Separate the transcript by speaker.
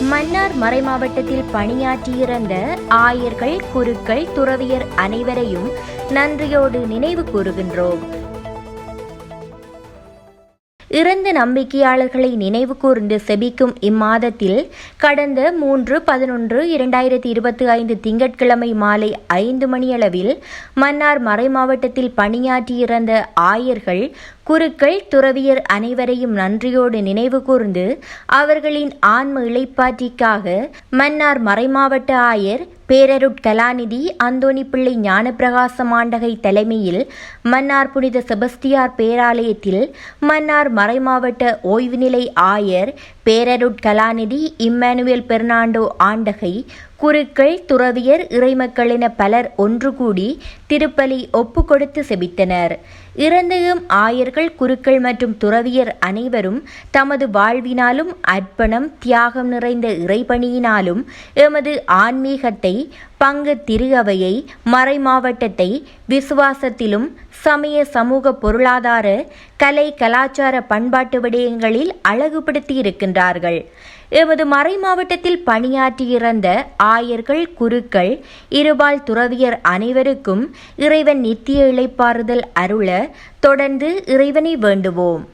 Speaker 1: மன்னார் மறைமாவட்டத்தில் பணியாற்றியிருந்த ஆயர்கள் குருக்கள் துறவியர் அனைவரையும் நன்றியோடு நினைவு கூறுகின்றோம். இறந்த நம்பிக்கையாளர்களை நினைவு கூர்ந்து செபிக்கும் இம்மாதத்தில் கடந்த மூன்று பதினொன்று இரண்டாயிரத்தி இருபத்தி ஐந்து திங்கட்கிழமை மாலை ஐந்து மணியளவில் மன்னார் மறைமாவட்டத்தில் பணியாற்றியிருந்த ஆயர்கள் குருக்கள் துறவியர் அனைவரையும் நன்றியோடு நினைவு கூர்ந்து அவர்களின் ஆன்ம இளைப்பாற்றிக்காக மன்னார் மறைமாவட்ட ஆயர் பேரருட் கலாநிதி அந்தோணி பிள்ளை ஞானப்பிரகாச மாண்டகை தலைமையில் மன்னார் புனித செபஸ்தியார் பேராலயத்தில் மன்னார் மறைமாவட்ட ஓய்வுநிலை ஆயர் பேரருட் கலாநிதி இம்மானுவேல் பெர்னாண்டோ ஆண்டகை குருக்கள் துறவியர் இறைமக்களின பலர் ஒன்று கூடி திருப்பலி ஒப்பு கொடுத்து செபித்தனர். இறந்தையும் ஆயர்கள் குருக்கள் மற்றும் துறவியர் அனைவரும் தமது வாழ்வினாலும் அர்ப்பணம் தியாகம் நிறைந்த இறைபணியினாலும் எமது ஆன்மீகத்தை பங்கு திருகவையை மறைமாவட்டத்தை விசுவாசத்திலும் சமய சமூக பொருளாதார கலை கலாச்சார பண்பாட்டு விடயங்களில் அழகுபடுத்தி இருக்கின்றார்கள் எமது மறை மாவட்டத்தில் பணியாற்றியிருந்த ஆயர்கள் குருக்கள் இருபால் துறவியர் அனைவருக்கும் இறைவன் நித்திய இளைப்பாறுதல் அருள தொடர்ந்து இறைவனை வேண்டுவோம்.